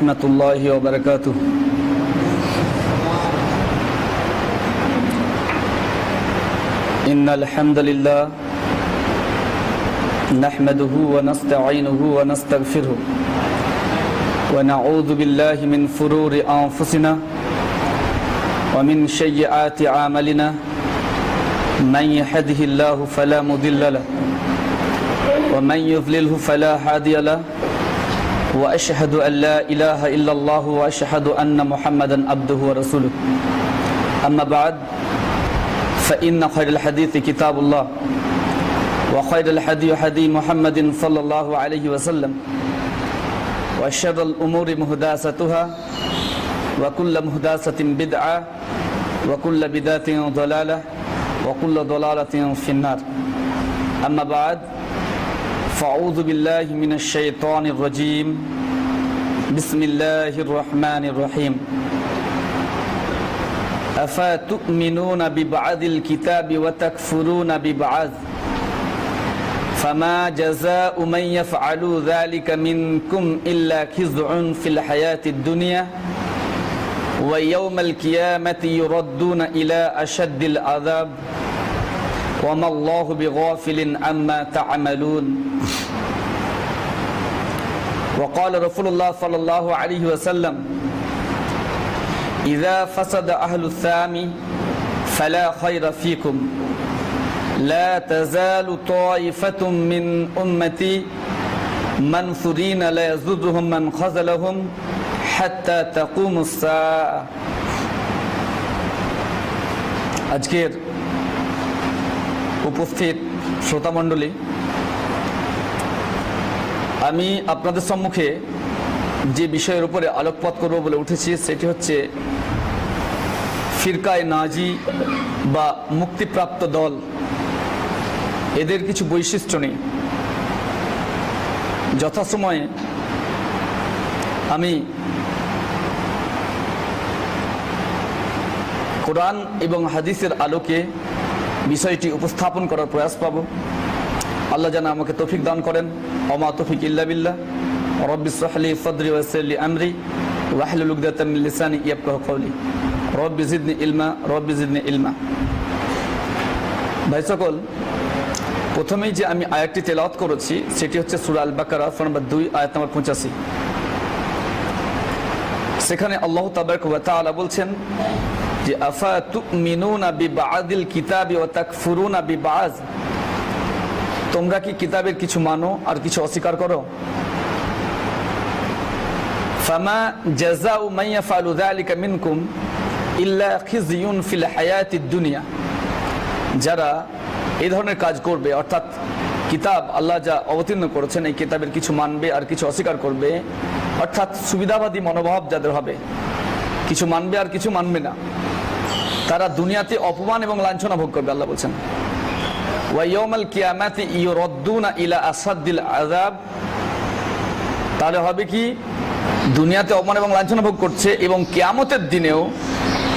ورحمة الله وبركاته إن الحمد لله نحمده ونستعينه ونستغفره. ونعوذ بالله من فرور أنفسنا ومن سيئات أعمالنا. من يهده الله فلا مضل له ومن يضلله فلا هادي له. وأشهد أن لا إله إلا الله وأشهد أن محمدا عبده ورسوله. أما بعد فإن خير الحديث كتاب الله. وخير الحديث حديث محمد صلى الله عليه وسلم. وشر الأمور محدثاتها وكل محدثه بدعة وكل بدعة ضلالة وكل ضلالة في النار. أما بعد فأعوذ بالله من الشيطان الرجيم. بسم الله الرحمن الرحيم. أفتؤمنون ببعض الكتاب وتكفرون ببعض؟ فما جزاء من يفعل ذلك منكم إلا خزع في الحياة الدنيا ويوم القيامة يردون إلى أشد العذاب وما الله بغافل عما تعملون. وقال رسول الله صلى الله عليه وسلم إذا فسد أهل الثام فلا خير فيكم. لا تزال طائفة من أمتي منثورين لا يزدهم من خذلهم حتى تقوم الساعة আজকের উপস্থিত শ্রোতামণ্ডলী আমি আপনাদের সম্মুখে যে বিষয়ের উপরে আলোকপাত করব বলে উঠেছি সেটি হচ্ছে ফিরকায় নাজি বা মুক্তিপ্রাপ্ত দল এদের কিছু বৈশিষ্ট্য নেই। যথাসময়ে আমি কোরআন এবং হাদিসের আলোকে বিষয়টি উপস্থাপন করার প্রয়াস পাব। আল্লাহ যেন আমাকে তফিক দান করেন। অমা তফিক ইল্লা বিল্লাহ। রব্বি সাহলি সদরি ওয়াসাল্লি আমরি ওয়াহলুল উকদাতাম মিন লিসানি ইয়াফকাহু কওলি। রব্বি জিদনি ইলমা, রব্বি জিদনি ইলমা। ভাই সকল প্রথমেই যে আমি আয়াতটি তেলাওয়াত করেছি, সেটি হচ্ছে সূরা আল বাকারা নম্বর 2 আয়াত নম্বর 85 সেখানে আল্লাহ তাআলা বলছেন যে, আফা তুমিনুনা বিবাদিল কিতাবি ওয়া তাকফুরুনা বিবাজ তোমরা কি কিতাবের কিছু মানো আর কিছু অস্বীকার করো? ফামা জাযাউ মান ইয়াফআলু যালিকা মিনকুম ইল্লা খিজিয়ুন ফিল হায়াতিদ দুনিয়া। যারা এই ধরনের কাজ করবে, অর্থাৎ কিতাব আল্লাহ যা অবতীর্ণ করেছেন, এই কিতাবের কিছু মানবে আর কিছু অস্বীকার করবে, অর্থাৎ সুবিধাবাদী মনোভাব যাদের হবে, কিছু মানবে আর কিছু মানবে না। তারা দুনিয়াতে অপমান এবং লাঞ্ছনা ভোগ করবে, আল্লাহ বলছেন। ওয়াইয়মাল কিয়ামাতি ইউরদ্দুনা ইলা আসাদ্দিল আযাব। তাহলে হবে কি? দুনিয়াতে অপমান এবং লাঞ্ছনা ভোগ করছে এবং কিয়ামতের দিনেও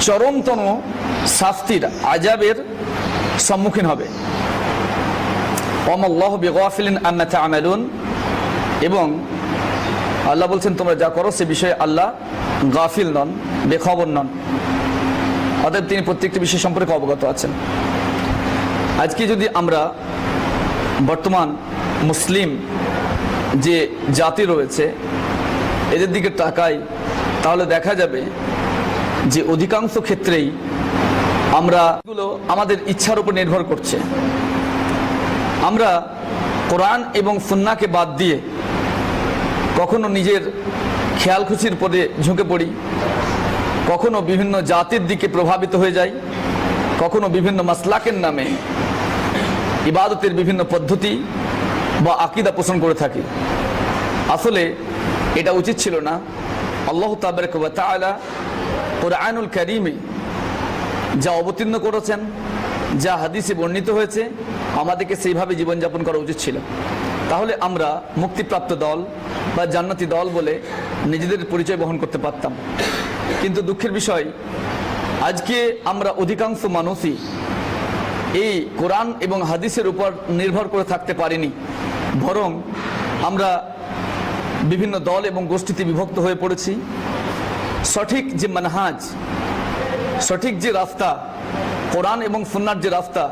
চরমতম শাস্তির আজাবের সম্মুখীন হবে। তা'মালুন। এবং আল্লাহ বলছেন, তোমরা যা করো, সে বিষয়ে আল্লাহ গাফিল নন, বেখবর নন। অতএব তিনি প্রত্যেকটি বিষয় সম্পর্কে অবগত আছেন। আজকে যদি আমরা বর্তমান মুসলিম যে জাতি রয়েছে, এদের দিকে তাকাই, তাহলে দেখা যাবে যে অধিকাংশ ক্ষেত্রেই আমরা এগুলো আমাদের ইচ্ছার উপর নির্ভর করছে। আমরা কোরআন এবং সুন্নাকে বাদ দিয়ে কখনো নিজের খেয়াল খুশির পদে ঝুঁকে পড়ি, কখনো বিভিন্ন জাতির দিকে প্রভাবিত হয়ে যাই, কখনো বিভিন্ন মাসলাকের নামে ইবাদতের বিভিন্ন পদ্ধতি বা আকিদা পোষণ করে থাকি। আসলে এটা উচিত ছিল না। আল্লাহ তাবারক তাআলা কোরআনুল কারীমে যা অবতীর্ণ করেছেন, যা হাদিসে বর্ণিত হয়েছে, আমাদেরকে সেইভাবে জীবনযাপন করা উচিত ছিল। তাহলে আমরা মুক্তিপ্রাপ্ত দল বা জান্নাতি দল বলে নিজেদের পরিচয় বহন করতে পারতাম। কিন্তু দুঃখের বিষয়, আজকে আমরা অধিকাংশ মানুষই এই কোরআন এবং হাদিসের উপর নির্ভর করে থাকতে পারিনি। বরং আমরা বিভিন্ন দল এবং গোষ্ঠীতে বিভক্ত হয়ে পড়েছি। সঠিক যে মানহাজ সঠিক যে রাস্তা, কোরআন এবং সুন্নার যে রাস্তা,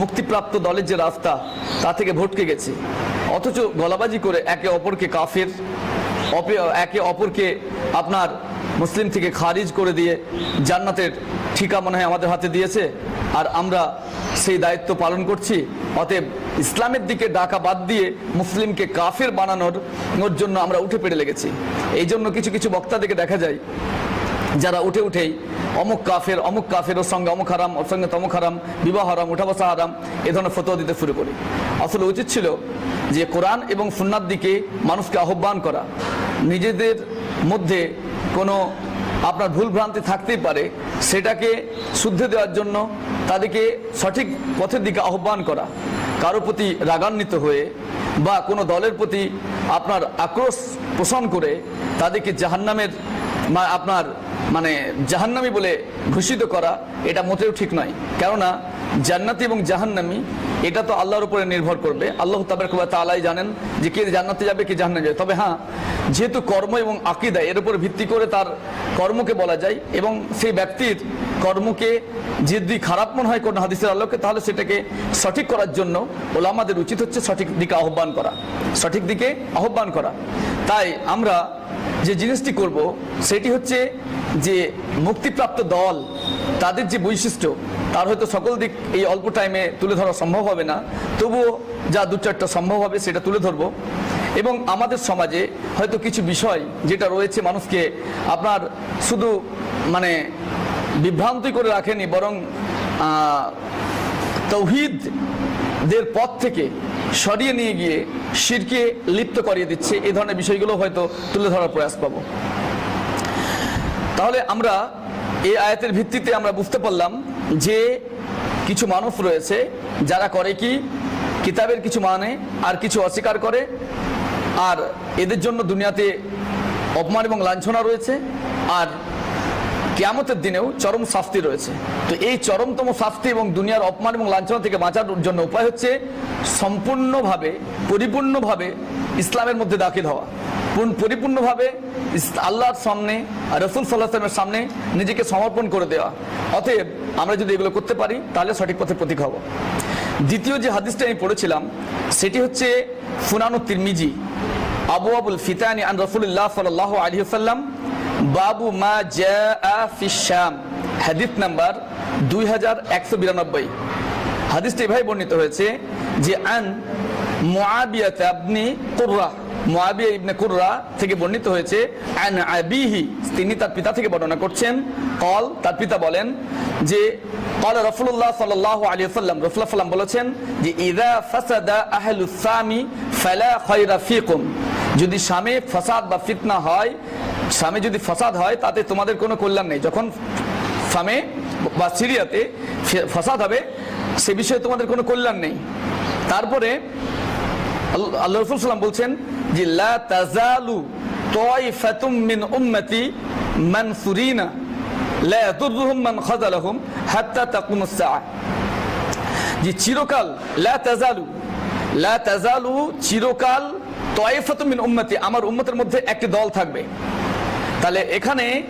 মুক্তিপ্রাপ্ত দলের যে রাস্তা, তা থেকে ভটকে গেছে। অথচ গলাবাজি করে একে অপরকে কাফের একে অপরকে আপনার মুসলিম থেকে খারিজ করে দিয়ে জান্নাতের ঠিকা মনে হয় আমাদের হাতে দিয়েছে। আর আমরা সেই দায়িত্ব পালন করছি। অতএব ইসলামের দিকে ডাকা বাদ দিয়ে মুসলিমকে কাফের বানানোর ওর জন্য আমরা উঠে পেড়ে লেগেছি। এই জন্য কিছু কিছু বক্তাদেরকে দেখা যায়, যারা উঠে উঠেই অমুক কাফের অমুক কাফের ওর সঙ্গে অমুক হারাম, ওর সঙ্গে তমুক হারাম, বিবাহ হারাম উঠা বসা হারাম, এ ধরনের ফতোয়া দিতে শুরু করি। আসলে উচিত ছিল যে কোরআন এবং সুন্নার দিকে মানুষকে আহ্বান করা। নিজেদের মধ্যে কোনো আপনার ভুল ভ্রান্তি থাকতেই পারে, সেটাকে শুদ্ধে দেওয়ার জন্য তাদেরকে সঠিক পথের দিকে আহ্বান করা। কারও প্রতি রাগান্বিত হয়ে বা কোনো দলের প্রতি আপনার আক্রোশ পোষণ করে তাদেরকে জাহান্নামের আপনার মানে জাহান্নামি বলে ঘোষিত করা, এটা মোটেও ঠিক নয়। কেননা জান্নাতি এবং জাহান্নামি, এটা তো আল্লাহর উপরে নির্ভর করবে। আল্লাহ তাবার তালাই জানেন যে কে জান্নাতে যাবে, কে জাহান্নামে যাবে। তবে হ্যাঁ যেহেতু কর্ম এবং আকিদা, এর উপর ভিত্তি করে তার কর্মকে বলা যায়, এবং সেই ব্যক্তির কর্মকে যদি খারাপ মনে হয় কোনো হাদিসের আলোকে, তাহলে সেটাকে সঠিক করার জন্য ওলামাদের উচিত হচ্ছে সঠিক দিকে আহ্বান করা। সঠিক দিকে আহ্বান করা। তাই আমরা যে জিনিসটি করব সেটি হচ্ছে যে মুক্তিপ্রাপ্ত দল তাদের যে বৈশিষ্ট্য তার হয়তো সকল দিক এই অল্প টাইমে তুলে ধরা সম্ভব হবে না। তবুও যা দু চারটা সম্ভব হবে সেটা তুলে ধরবো। এবং আমাদের সমাজে হয়তো কিছু বিষয় যেটা রয়েছে মানুষকে আপনার শুধু মানে বিভ্রান্তি করে রাখেনি বরং আহ, তৌহিদদের পথ থেকে সরিয়ে নিয়ে গিয়ে শিরকে লিপ্ত করিয়ে দিচ্ছে এই ধরনের বিষয়গুলো হয়তো তুলে ধরার প্রয়াস পাবো। তাহলে আমরা এই আয়াতের ভিত্তিতে আমরা বুঝতে পারলাম যে কিছু মানুষ রয়েছে, যারা করে কি? কিতাবের কিছু মানে আর কিছু অস্বীকার করে, আর এদের জন্য দুনিয়াতে অপমান এবং লাঞ্ছনা রয়েছে, আর কেয়ামতের দিনেও চরম শাস্তি রয়েছে। তো এই চরমতম শাস্তি এবং দুনিয়ার অপমান এবং লাঞ্ছনা থেকে বাঁচার জন্য উপায় হচ্ছে সম্পূর্ণভাবে, পরিপূর্ণভাবে ইসলামের মধ্যে দাখিল হওয়া। পরিপূর্ণভাবে আল্লাহর সামনে আর রসুল সাল্লাহামের সামনে নিজেকে সমর্পণ করে দেওয়া। অতএব আমরা যদি এগুলো করতে পারি, তাহলে সঠিক পথে প্রতীক হব। দ্বিতীয় যে হাদিসটা আমি পড়েছিলাম, সেটি হচ্ছে ফুনানু তিরমিজি, আবু আবুল ফিতানি আন রসুল্লাহ সাল্লাহ আলী সাল্লাম বাবু মা জা ফিশ্যাম হাদিস নাম্বার দুই হাজার একশো বিরানব্বই হাদিসটি এভাবে বর্ণিত হয়েছে যে আন মুআবিয়াত আপনি কুররা মুআবিয়া ইবনে কুররা থেকে বর্ণিত হয়েছে আন আবিহি তিনি তার পিতা থেকে বর্ণনা করছেন কল তার পিতা বলেন যে قال رسول الله صلى الله عليه وسلم رسول الله সাল্লাম বলেছেন যে ইদা ফাসাদা আহলুস সামি ফালা খায়রা ফিকুম যদি স্বামী ফাসাদ বা ফিতনা হয়, স্বামী যদি ফাসাদ হয়, তাতে তোমাদের কোনো কল্যাণ নেই। যখন স্বামী বা সিরিয়াতে ফাসাদ হবে, সে বিষয়ে তোমাদের কোনো কল্যাণ নেই। তারপরে আল্লাহ রসুল সাল্লাম বলছেন যে, লা তাজালু তাইফাতুম মিন উম্মতি মানসুরিনা লা ইয়াদুররুহুম মান খাযালাহুম হাত্তা তাকুমুস সাআহ যে চিরকাল, লা তাজালু লা তাজালু চিরকাল আমার উম্মতের মধ্যে একটি দল থাকবে। তাহলে এখানে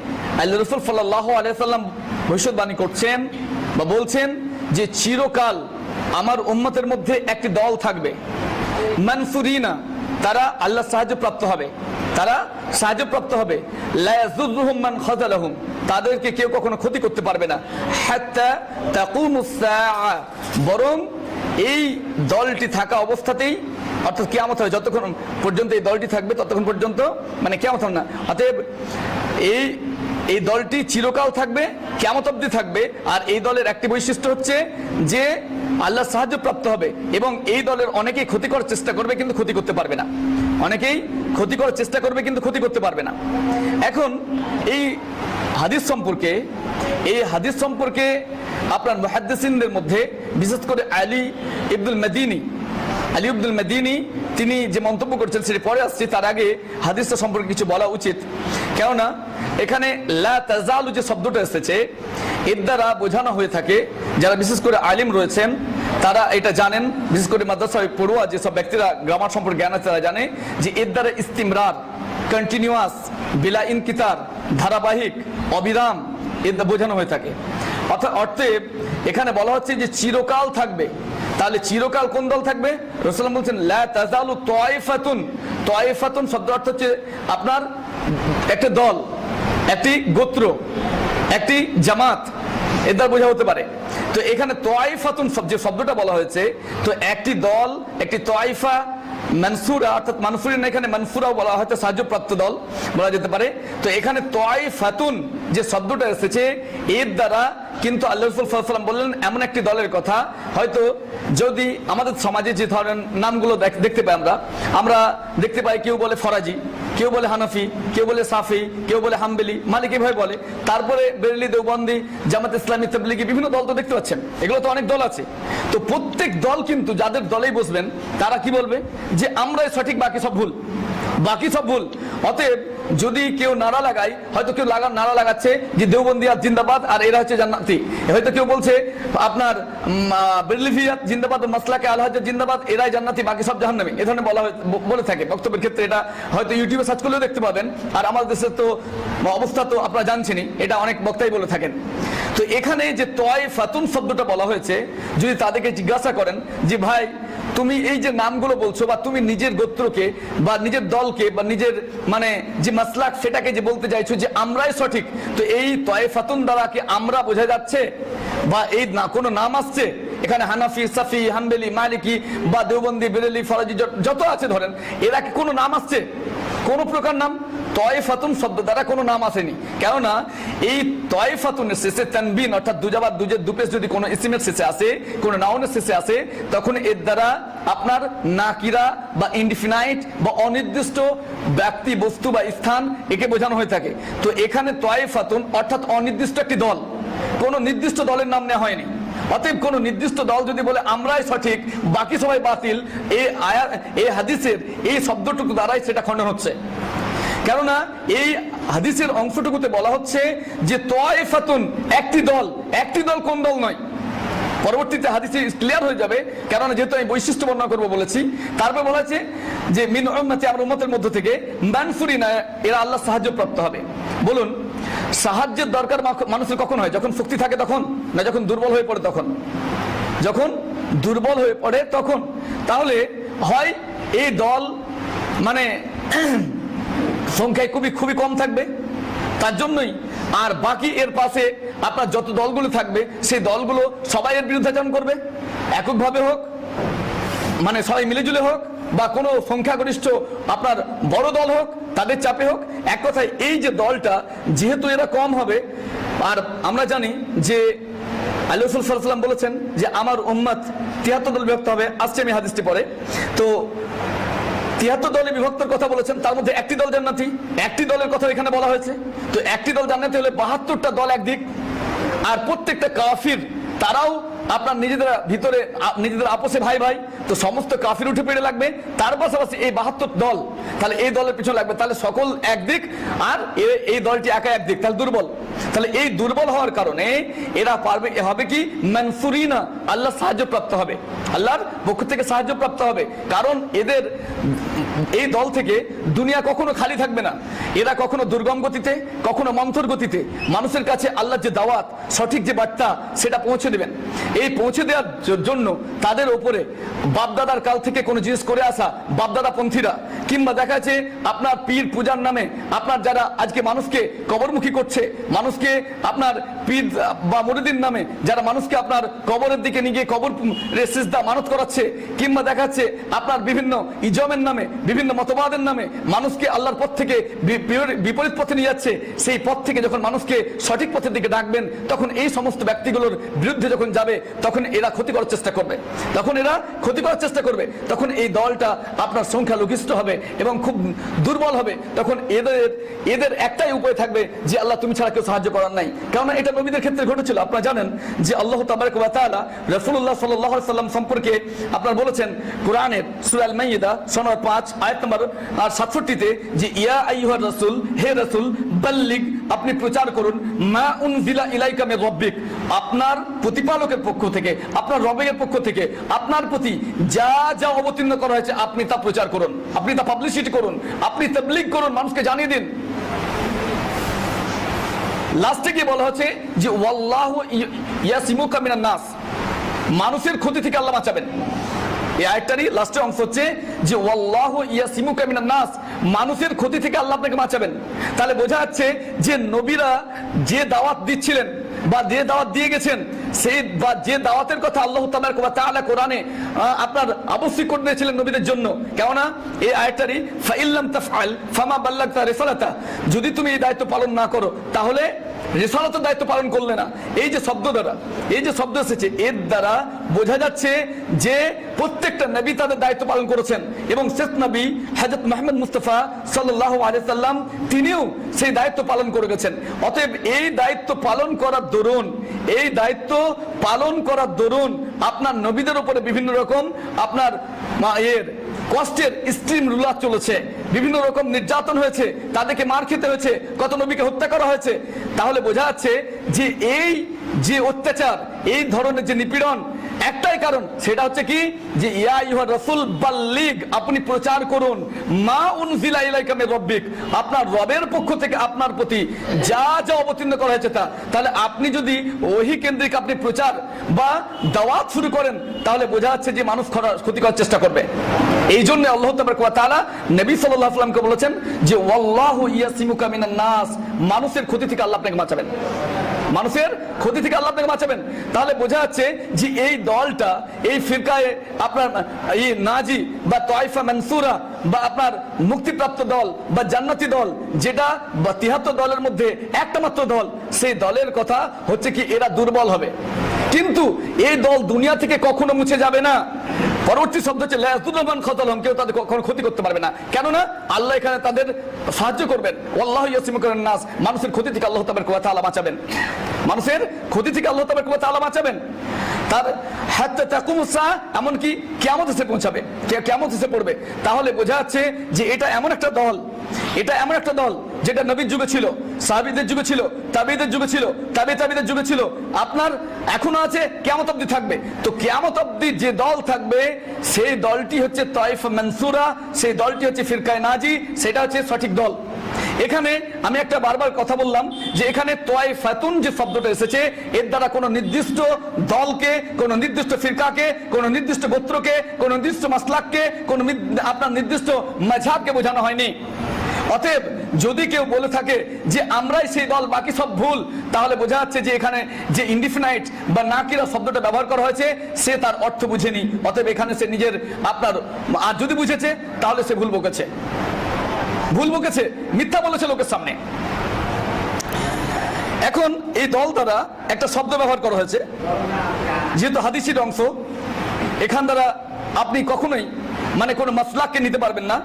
রসুল সাল্লাহ আলাইসাল্লাম ভবিষ্যৎবাণী করছেন বা বলছেন যে চিরকাল আমার উম্মতের মধ্যে একটি দল থাকবে। মানসুরিনা, তারা আল্লাহ সাহায্য প্রাপ্ত হবে। তারা সাহায্য প্রাপ্ত হবে। তাদেরকে কেউ কখনো ক্ষতি করতে পারবে না। হাত্তা বরং এই দলটি থাকা অবস্থাতেই অর্থাৎ কেমন হবে যতক্ষণ পর্যন্ত এই দলটি থাকবে, ততক্ষণ পর্যন্ত মানে কেমন হবে না। অতএব এই এই দলটি চিরকাল থাকবে কেমত অব্দি থাকবে, আর এই দলের একটি বৈশিষ্ট্য হচ্ছে যে আল্লাহ সাহায্য প্রাপ্ত হবে এবং এই দলের অনেকেই ক্ষতি করার চেষ্টা করবে কিন্তু ক্ষতি করতে পারবে না। অনেকেই ক্ষতি করার চেষ্টা করবে কিন্তু ক্ষতি করতে পারবে না। এখন এই হাদিস সম্পর্কে, এই হাদিস সম্পর্কে আপনার মুহাদ্দিসিনদের মধ্যে, বিশেষ করে আলী ইবদুল মদিনী আলী আব্দুল মদিনী, তিনি যে মন্তব্য করছেন সেটি পরে আসছে, তার আগে হাদিসটা সম্পর্কে কিছু বলা উচিত। কেননা, এখানে লা তাজালু যে শব্দটা এসেছে, এর দ্বারা বোঝানো হয়ে থাকে, যারা বিশেষ করে আলিম রয়েছেন, তারা এটা জানেন। বিশেষ করে মাদ্রাসায় পড়ুয়া যেসব ব্যক্তিরা গ্রামার সম্পর্কে জ্ঞান আছে, তারা জানে যে এর দ্বারা ইস্তিমরার কন্টিনিউয়াস বিলা ইনকিতার, ধারাবাহিক, অবিরাম, এর বোঝানো হয়ে থাকে। অর্থাৎ অর্থে এখানে বলা হচ্ছে যে চিরকাল থাকবে। তাহলে চিরকাল কোন দল থাকবে? রসুলাম বলছেন, লা তাজালু তয়ফাতুন তয়ফাতুন শব্দ অর্থ হচ্ছে আপনার একটা দল, একটি গোত্র, একটি জামাত। এর দ্বারা বোঝা হতে পারে। তো এখানে তয়ফাতুন শব্দ, যে শব্দটা বলা হয়েছে, তো একটি দল, একটি তয়ফা মানসুরা, অর্থাৎ মানসুরিন এখানে মানসুরাও বলা হয়তো সাহায্যপ্রাপ্ত দল বলা যেতে পারে। তো এখানে তয় ফাতুন যে শব্দটা এসেছে, এর দ্বারা কিন্তু আল্লাহ সাল্লাম বললেন, এমন একটি দলের কথা, হয়তো যদি আমাদের সমাজে যে ধরনের নামগুলো দেখ- দেখতে পাই আমরা আমরা দেখতে পাই কেউ বলে ফরাজি, কেউ বলে হানাফি, কেউ বলে সাফি, কেউ বলে হাম্বেলি, মালিক এভাবে বলে। তারপরে বেরেলি, দেওবন্দি, জামাত ইসলামী, তবলিগি বিভিন্ন দল তো দেখতে পাচ্ছেন। এগুলো তো অনেক দল আছে। তো প্রত্যেক দল কিন্তু যাদের দলেই বসবেন, তারা কি বলবে? যে আমরাই সঠিক, বাকি সব ভুল। বাকি সব ভুল। অতএব যদি কেউ নাড়া লাগায়, হয়তো কেউ লাগা নাড়া লাগাচ্ছে যে দেওবন্দি আর জিন্দাবাদ আর এরা হচ্ছে জান্নাতি। হয়তো কেউ বলছে, আপনার বেরলিফিয়াত জিন্দাবাদ, মাসলাকে আল হাজার জিন্দাবাদ, এরাই জান্নাতি, বাকি সব জাহান্নামী। এ ধরনের বলা বলে থাকে বক্তব্যের ক্ষেত্রে। এটা হয়তো ইউটিউবে সার্চ করলেও দেখতে পাবেন। আর আমাদের দেশের তো অবস্থা তো আপনারা জানছেনই, এটা অনেক বক্তাই বলে থাকেন। তো এখানে যে তয় ফাতুন শব্দটা বলা হয়েছে, যদি তাদেরকে জিজ্ঞাসা করেন যে, ভাই তুমি এই যে নামগুলো বলছো বা তুমি নিজের গোত্রকে বা নিজের দলকে বা নিজের মানে যে মাসলাক সেটাকে যে বলতে চাইছো যে আমরাই সঠিক, তো এই তয়েফাতুন দ্বারা কি আমরা বোঝা যাচ্ছে? বা এই না কোনো নাম আসছে? এখানে হানাফি, সাফি, হাম্বেলি, মালিকি বা দেওবন্দি, বেরেলি, ফরাজি যত- আছে ধরেন, এরা কি কোনো নাম আসছে? কোন প্রকার নাম? তয়ফাতুন শব্দ দ্বারা কোনো নাম আসেনি। কেননা, এই তয়ফাতুনের শেষে তানবিন, অর্থাৎ দুজাবাদ দুজের দুপেশ যদি কোনো ইসিমের শেষে আসে, কোনো নাউনের শেষে আসে, তখন এর দ্বারা আপনার নাকিরা বা ইনডিফিনাইট বা অনির্দিষ্ট ব্যক্তি, বস্তু বা স্থান একে বোঝানো হয়ে থাকে। তো এখানে তয়ফাতুন, অর্থাৎ অনির্দিষ্ট একটি দল। কোনো নির্দিষ্ট দলের নাম নেওয়া হয়নি। অতএব কোন নির্দিষ্ট দল যদি বলে, আমরাই সঠিক, বাকি সবাই বাতিল, এই আয়া, এই হাদিসের এই শব্দটুকু দ্বারাই সেটা খণ্ডন হচ্ছে। কেননা এই হাদিসের অংশটুকুতে বলা হচ্ছে যে তয়ফাতুন একটি দল। একটি দল কোন দল নয়। পরবর্তীতে হাদিসে ক্লিয়ার হয়ে যাবে, কেননা যেহেতু আমি বৈশিষ্ট্য বর্ণনা করব বলেছি, তারপর বলা আছে যে, মিন আমার উম্মতের মধ্য থেকে মানফুরিনা এরা আল্লাহ সাহায্য প্রাপ্ত হবে। বলুন সাহায্যের দরকার মানুষের কখন হয়? যখন শক্তি থাকে তখন? না যখন দুর্বল হয়ে পড়ে তখন? যখন দুর্বল হয়ে পড়ে তখন? তাহলে হয় এই দল মানে সংখ্যায় খুবই খুবই কম থাকবে। তার জন্যই আর বাকি এর পাশে আপনার যত দলগুলো থাকবে, সেই দলগুলো সবাই এর বিরুদ্ধাচরণ করবে। এককভাবে হোক মানে সবাই মিলেজুলে হোক বা কোনো সংখ্যাগরিষ্ঠ আপনার বড় দল হোক, তাদের চাপে হোক, এক কথায় এই যে দলটা যেহেতু এরা কম হবে, আর আমরা জানি যে আল্লাহ সাল্লাম বলেছেন যে আমার উম্মাদ তিয়াত্তর দল বিভক্ত হবে আসছে আমি হাদিসটি পরে তো তিয়াত্তর দলে বিভক্তর কথা বলেছেন, তার মধ্যে একটি দল জান্নাতি, একটি দলের কথা এখানে বলা হয়েছে, তো একটি দল জান্নাতি হলে বাহাত্তরটা দল একদিক, আর প্রত্যেকটা কাফির তারাও আপনার নিজেদের ভিতরে নিজেদের আপোষে ভাই ভাই, তো সমস্ত কাফির উঠে পেড়ে লাগবে। তার পাশাপাশি এই বাহাত্তর দল, তাহলে এই দলের পিছনে লাগবে। তাহলে সকল একদিক, আর এই দলটি একা একদিক, তাহলে দুর্বল। তাহলে এই দুর্বল হওয়ার কারণে এরা পারবে হবে কি? মানসুরিনা আল্লাহ সাহায্য প্রাপ্ত হবে। আল্লাহর পক্ষ থেকে সাহায্য প্রাপ্ত হবে। কারণ এদের, এই দল থেকে দুনিয়া কখনো খালি থাকবে না। এরা কখনো দুর্গম গতিতে, কখনো মন্থর গতিতে। মানুষের কাছে আল্লাহর যে দাওয়াত, সঠিক যে বার্তা, সেটা পৌঁছে দেবেন এই পৌঁছে দেওয়ার জন্য তাদের ওপরে বাপদাদার কাল থেকে কোনো জিনিস করে আসা বাপদাদা পন্থীরা, কিংবা দেখা যাচ্ছে আপনার পীর পূজার নামে আপনার যারা আজকে মানুষকে কবরমুখী করছে, মানুষকে আপনার পীর বা মরিদিন নামে যারা মানুষকে আপনার কবরের দিকে নিয়ে কবর সিজদা মানত করাচ্ছে, কিংবা দেখা যাচ্ছে আপনার বিভিন্ন ইজমের নামে, বিভিন্ন মতবাদের নামে মানুষকে আল্লাহর পথ থেকে বিপরীত পথে নিয়ে যাচ্ছে, সেই পথ থেকে যখন মানুষকে সঠিক পথের দিকে ডাকবেন, তখন এই সমস্ত ব্যক্তিগুলোর বিরুদ্ধে যখন যাবে, তখন এরা ক্ষতি করার চেষ্টা করবে। তখন এরা ক্ষতি করার চেষ্টা করবে। তখন এই দলটা আপনার সংখ্যা লঘিষ্ঠ হবে এবং খুব দুর্বল হবে। তখন এদের এদের একটাই উপায় থাকবে যে আল্লাহ তুমি ছাড়া কেউ সাহায্য করার নাই। কেননা এটা নবীদের ক্ষেত্রে ঘটেছিল। আপনারা জানেন যে আল্লাহ তাবারক ওয়া তাআলা সাল্লাম সম্পর্কে আপনারা বলেছেন কোরআনের সূরা আল মাইদা সনদ 5 আয়াত নম্বর আর 67 তে যে, ইয়া আইয়ুহার রাসূল, হে রাসূল, বাল্লিগ আপনি প্রচার করুন, মা উনজিলা ইলাইকা মির রাব্বিক আপনার প্রতিপালকের পক্ষ থেকে, আপনার রবের পক্ষ থেকে, আপনার প্রতি যা যা অবতীর্ণ করা হয়েছে, আপনি তা প্রচার করুন, আপনি তা পাবলিসিটি করুন, আপনি তাবলীগ করুন, মানুষকে জানিয়ে দিন। লাস্টে গিয়ে বলা হচ্ছে যে, ওয়াল্লাহু ইয়াসিমুকা মিনান নাস মানুষের ক্ষতি থেকে আল্লাহ বাঁচাবেন। এই আয়টারই লাস্টের অংশ হচ্ছে যে, ওয়াল্লাহু ইয়াসিমুকা মিনান নাস মানুষের ক্ষতি থেকে আল্লাহ আপনাকে বাঁচাবেন। তাহলে বোঝা যাচ্ছে যে নবীরা যে দাওয়াত দিচ্ছিলেন বা যে দাওয়াত দিয়ে গেছেন, সেই বা যে দাওয়াতের কথা আল্লাহ তাহলে কোরআনে আপনার আবশ্যিক করে দিয়েছিলেন নবীদের জন্য। কেননা এই আয়টারি ফাইল্লাম তাফআল ফামা বাল্লাগতা রেসালাতা। যদি তুমি এই দায়িত্ব পালন না করো, তাহলে রিসালাতের দায়িত্ব পালন করলে না। এই যে শব্দ দ্বারা, এই যে শব্দ এসেছে, এর দ্বারা বোঝা যাচ্ছে যে প্রত্যেকটা নবী তাদের দায়িত্ব পালন করেছেন এবং শেষ নবী হযরত মুহাম্মদ মুস্তাফা সাল্লাল্লাহু আলাইহি সাল্লাম তিনিও সেই দায়িত্ব পালন করে গেছেন। অতএব এই দায়িত্ব পালন করার দরুন, এই দায়িত্ব পালন করার দরুন আপনার নবীদের উপরে বিভিন্ন রকম আপনার মা- এর কষ্টের স্ট্রিম রুলার চলেছে। বিভিন্ন রকম নির্যাতন হয়েছে, তাদেরকে মার খেতে হয়েছে, কত নবীকে হত্যা করা হয়েছে। তাহলে বোঝা যাচ্ছে যে এই যে অত্যাচার, এই ধরনের যে নিপীড়ন একটাই কারণ, সেটা হচ্ছে কি? যে ইয়া ইউহা রাসূল, বাল্লিগ, আপনি প্রচার করুন। মা উনজিলা ইলাইকা মির রাব্বিক, আপনার রবের পক্ষ থেকে আপনার প্রতি যা যা অবতীর্ণ করা হয়েছে তা। তাহলে আপনি যদি ওহি কেন্দ্রিক আপনি প্রচার বা দাওয়াত শুরু করেন, তাহলে বোঝা যাচ্ছে যে মানুষ ক্ষতি করার চেষ্টা করবে। এই জন্য আল্লাহ তাআলা নবী ওয়াসাল্লামকে বলেছেন যে, ওয়াল্লাহু ইয়াসিমুকা মিনান নাস। মানুষের ক্ষতি থেকে আল্লাহ আপনাকে বাঁচাবেন। মানুষের ক্ষতি থেকে আল্লাহ আপনাকে বাঁচাবেন। তাহলে বোঝা যাচ্ছে যে এই দলটা, এই ফিরকায় আপনার এই নাজি বা তয়ফা মনসুরা বা আপনার মুক্তিপ্রাপ্ত দল বা জান্নাতি দল, যেটা বা তিহাত্তর দলের মধ্যে একটা মাত্র দল, সেই দলের কথা হচ্ছে কি এরা দুর্বল হবে। কিন্তু এই দল দুনিয়া থেকে কখনো মুছে যাবে না। পরবর্তী শব্দ হচ্ছে লায়াতুল্লামান খতলম কেউ তাদের কখনো ক্ষতি করতে পারবে না। কেননা, আল্লাহ এখানে তাদের সাহায্য করবেন। আল্লাহ ইয়াসিমুকান নাস, মানুষের ক্ষতি থেকে আল্লাহ তাদের ওয়া তালা বাঁচাবেন। মানুষের ক্ষতি থেকে আল্লাহ তাদের ওয়া তালা বাঁচাবেন। তার হাত্তা তাকুমুসা এমনকি কেমন এসে পৌঁছাবে। কেমন এসে পড়বে। তাহলে বোঝা যাচ্ছে যে এটা এমন একটা দল। এটা এমন একটা দল যেটা নবীর যুগে ছিল, সাহাবীদের যুগে ছিল, তাবিদের যুগে ছিল, তাবি তাবিদের যুগে ছিল। আপনার এখনও আছে, কেয়ামত অব্দি থাকবে। তো কেয়ামত অব্দি যে দল থাকবে, সেই দলটি হচ্ছে তয়ফ মনসুরা, সেই দলটি হচ্ছে ফিরকায় নাজি, সেটা হচ্ছে সঠিক দল। এখানে আমি একটা বারবার কথা বললাম যে এখানে তোয়াই ফাতুন যে শব্দটা এসেছে, এর দ্বারা কোনো নির্দিষ্ট দলকে, কোনো নির্দিষ্ট ফিরকাকে, কোনো নির্দিষ্ট গোত্রকে, কোনো নির্দিষ্ট মাসলাককে, কোনো আপনার নির্দিষ্ট মাঝাবকে বোঝানো হয়নি। অতএব যদি কেউ বলে থাকে যে আমরাই সেই দল, বাকি সব ভুল, তাহলে বোঝা যাচ্ছে যে এখানে যে ইন্ডিফিনাইট বা নাকিরা শব্দটা ব্যবহার করা হয়েছে, সে তার অর্থ বুঝেনি। অতএব এখানে সে নিজের আপনার, আর যদি বুঝেছে, তাহলে সে ভুল বকেছে। ভুল বকেছে, মিথ্যা বলেছে লোকের সামনে। এখন এই দল দ্বারা একটা শব্দ ব্যবহার করা হয়েছে, যেহেতু হাদিসির অংশ, এখান দ্বারা আপনি কখনোই মানে কোনো মাসলাককে নিতে পারবেন না।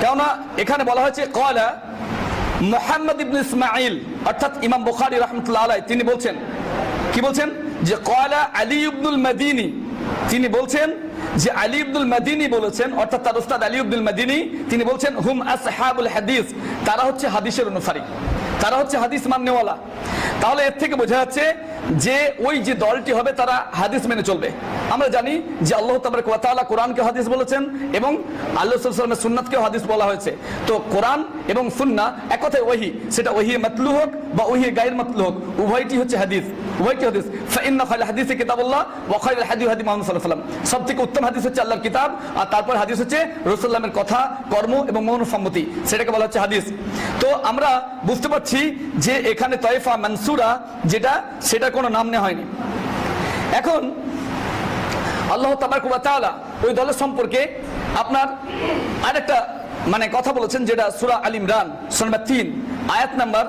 কেননা এখানে বলা হয়েছে কয়লা মোহাম্মদ ইবনে ইসমাইল অর্থাৎ ইমাম বুখারী রহমতুল্লাহ আলাই তিনি বলছেন, কি বলছেন? যে কয়লা আলী ইবনুল মাদিনী তিনি বলছেন, যে, আলী ইবনুল মাদিনী বলেছেন অর্থাৎ তার উস্তাদ আলী ইবনুল মাদিনী, তিনি বলছেন, হুম আসহাবুল হাদিস তারা হচ্ছে হাদিসের অনুসারী, তারা হচ্ছে হাদিস মান্যওয়ালা। তাহলে এর থেকে বোঝা যাচ্ছে যে ওই যে দলটি হবে তারা হাদিস মেনে চলবে। আমরা জানি যে আল্লাহ তাবারক ওয়া তাআলা কোরআনকে হাদিস বলেছেন এবং আল্লাহ সাল্লামের সুন্নাতকেও হাদিস বলা হয়েছে। তো কোরআন এবং সুন্নাহ এক ওহি সেটা ওহি মাতলু হোক বা ওহি গায়ের মাতলু হোক, উভয়টি হচ্ছে হাদিস, উভয়টি হাদিস। ফাইন্না খায়রুল হাদিসে খায়রুল হাদি হাদি উত্তম হাদিস হচ্ছে আল্লাহর কিতাব আর তারপর হাদিস হচ্ছে রাসূলুল্লাহের কথা, কর্ম এবং মৌনসম্মতি সেটাকে বলা হচ্ছে হাদিস। তো আমরা বুঝতে পারছি যে এখানে তয়ফা মানসুরা যেটা, সেটা কোনো নাম নেওয়া হয়নি। এখন আল্লাহ তাবারক ওয়া তাআলা ওই দলের সম্পর্কে আপনার আরেকটা মানে কথা বলেছেন, যেটা সূরা আল ইমরান, সূরা নম্বর 3 আয়াত নাম্বার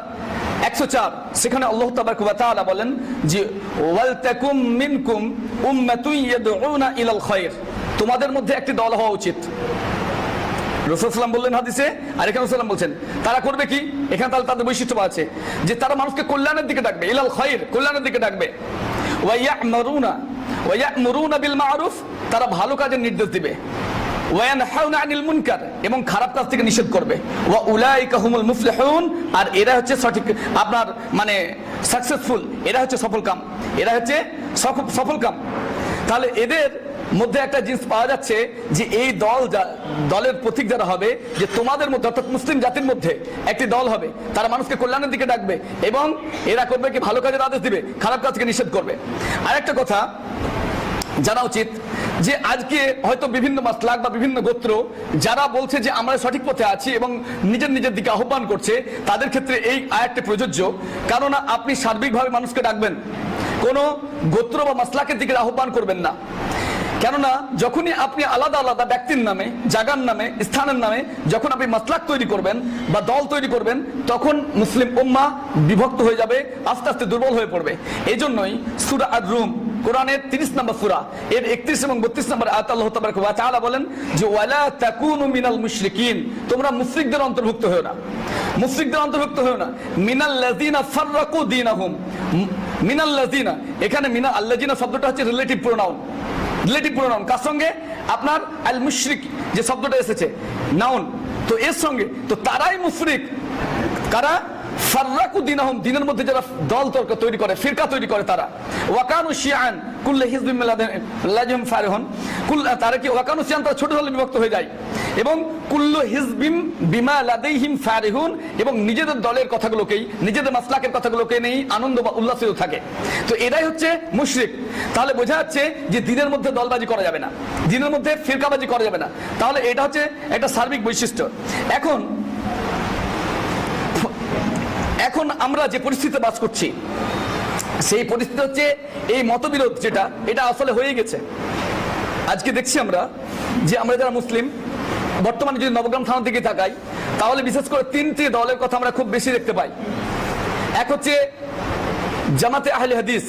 104 সেখানে আল্লাহ তাবারক ওয়া তাআলা বলেন যে, ওয়াল তাকুম মিনকুম উম্মাতুন ইয়াদউনা ইলাল খায়র। তোমাদের মধ্যে একটি দল হওয়া উচিত। রসুলাম বললেন হাদিসে, আর এখানে সাল্লাম বলছেন, তারা করবে কি? এখানে তাহলে তাদের বৈশিষ্ট্য আছে, যে তারা মানুষকে কল্যাণের দিকে ডাকবে, ইলাল খৈর কল্যাণের দিকে ডাকবে। ওয়াইয়া মরুনা ওয়াইয়া মরুনা বিল মারুফ, তারা ভালো কাজের নির্দেশ দিবে। এবং খারাপ কাজ থেকে নিষেধ করবে। আর এরা হচ্ছে সঠিক, আপনার মানে সাকসেসফুল এরা হচ্ছে সফল কাম, এরা হচ্ছে সফল কাম। তাহলে এদের মধ্যে একটা জিনিস পাওয়া যাচ্ছে যে এই দল দলের প্রতীক যারা হবে, যে তোমাদের মধ্যে, অর্থাৎ মুসলিম জাতির মধ্যে একটি দল হবে, তারা মানুষকে কল্যাণের দিকে ডাকবে এবং এরা করবে কি? ভালো কাজের আদেশ দিবে, খারাপ কাজকে নিষেধ করবে। আরেকটা কথা জানা উচিত যে আজকে হয়তো বিভিন্ন মাসলাক বা বিভিন্ন গোত্র যারা বলছে যে আমরা সঠিক পথে আছি এবং নিজের নিজের দিকে আহ্বান করছে, তাদের ক্ষেত্রে এই আয়াতটি প্রযোজ্য। কেননা আপনি সার্বিকভাবে মানুষকে ডাকবেন, কোনো গোত্র বা মাসলাকের দিকে আহ্বান করবেন না। কেননা, যখনই আপনি আলাদা আলাদা ব্যক্তির নামে, জাগার নামে, স্থানের নামে যখন আপনি মাসলাক তৈরি করবেন বা দল তৈরি করবেন, তখন মুসলিম উম্মা বিভক্ত হয়ে যাবে, আস্তে আস্তে দুর্বল হয়ে পড়বে। এই জন্যই সুরা আর রুম কোরআনের 30 নম্বর সুরা, এর 31 এবং 32 নম্বর আয়াত বলেন যে, ওয়ালা তাকুনু মিনাল মুশরিকিন তোমরা মুশরিকদের অন্তর্ভুক্ত হও না। মুশরিকদের অন্তর্ভুক্ত হও না। মিনাল লাযিনা ফাররাকু দীনাহুম। মিনাল লাযিনা, এখানে মিনা আল্লাযিনা শব্দটা হচ্ছে রিলেটিভ প্রোনাউন রিলেটিভ প্রোনাউন কার সঙ্গে? আপনার আল মুশরিক যে শব্দটা এসেছে, নাউন। তো এর সঙ্গে, তো তারাই মুশরিক। কারা? ফাররাকু দিনাহুম, দিনের মধ্যে যারা দল তর্ক তৈরি করে, ফিরকা তৈরি করে তারা। ওয়াকানু শিয়ান, কুল্লে হিজবিম লাজিম ফারিহুন। কুল তারা কি ওয়াকানু শিয়ান? তারা ছোট দলে বিভক্ত হয়ে যায়। এবং কুল্লু হিজবিম বিমা লাদাইহিম ফারিহুন, এবং নিজেদের দলের কথাগুলোকেই, নিজেদের মাসলাকের কথাগুলোকে নেই আনন্দ বা উল্লাসিত থাকে। তো এটাই হচ্ছে মুশরিক। তাহলে বোঝা যাচ্ছে যে দিনের মধ্যে দলবাজি করা যাবে না। দিনের মধ্যে ফিরকাবাজি করা যাবে না। তাহলে এটা হচ্ছে একটা সার্বিক বৈশিষ্ট্য। এখন এখন আমরা যে পরিস্থিতিতে বাস করছি, সেই পরিস্থিতি হচ্ছে এই মতবিরোধ যেটা, এটা আসলে হয়ে গেছে। আজকে দেখছি আমরা যে আমরা যারা মুসলিম, বর্তমানে যদি নবগ্রাম থানার দিকে তাকাই, তাহলে বিশেষ করে তিনটি দলের কথা আমরা খুব বেশি দেখতে পাই। এক হচ্ছে জামাতে আহলে হাদিস,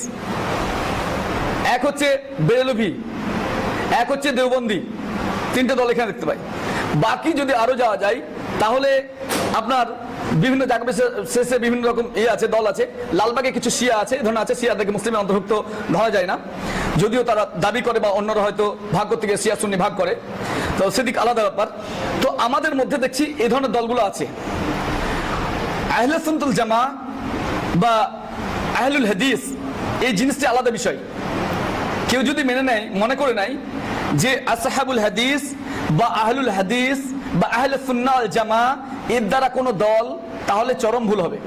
এক হচ্ছে বেরেলভি এক হচ্ছে দেওবন্দি, তিনটে দল এখানে দেখতে পাই। বাকি যদি আরও যাওয়া যায়, তাহলে আপনার বিভিন্ন শেষে বিভিন্ন রকম ইয়ে আছে, দল আছে। লালবাগে কিছু শিয়া আছে এই ধরনের আছে, শিয়াদেরকে মুসলিমের অন্তর্ভুক্ত ধরা যায় না। যদিও তারা দাবি করে বা অন্যরা হয়তো ভাগ করতে গিয়ে শিয়া সুন্নি ভাগ করে। তো সেদিক আলাদা ব্যাপার। তো আমাদের মধ্যে দেখছি এই ধরনের দলগুলো আছে। আহলে সুন্তুল জামা বা আহলুল হাদিস, এই জিনিসটি আলাদা বিষয়। কেউ যদি মেনে নেয়, মনে করে নেয় যে আসহাবুল হাদিস বা আহলুল হাদিস বা আহলে সুন্নাল জামা, এর দ্বারা কোনো দল তাহলে চরম ভুল হবে।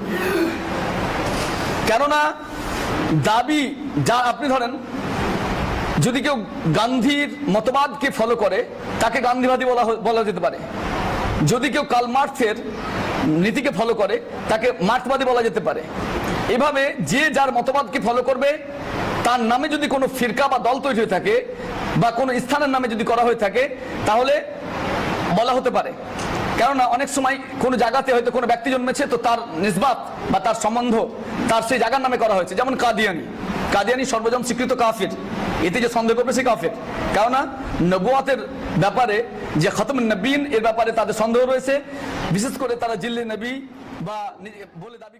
কেননা দাবি যা আপনি ধরেন, যদি কেউ গান্ধীর মতবাদকে ফলো করে, তাকে গান্ধীবাদী বলা বলা যেতে পারে। যদি কেউ কাল মার্কসের নীতিকে ফলো করে, তাকে মার্কসবাদী বলা যেতে পারে। এভাবে যে যার মতবাদকে ফলো করবে, তার নামে যদি কোনো ফিরকা বা দল তৈরি হয়ে থাকে, বা কোনো স্থানের নামে যদি করা হয়ে থাকে, তাহলে বলা হতে পারে। কেননা অনেক সময় কোনো জায়গাতে হয়তো কোনো ব্যক্তি জন্মেছে তো তার নিসবাত বা তার সম্বন্ধ তার সেই জায়গার নামে করা হয়েছে। যেমন কাদিয়ানি। কাদিয়ানি সর্বজন স্বীকৃত কাফের। এতে যে সন্দেহ করবে সে কাফের। কেননা নবুয়াতের ব্যাপারে যে খতম নবীন এর ব্যাপারে তাদের সন্দেহ রয়েছে। বিশেষ করে তারা জিল্লি নবী বা বলে দাবি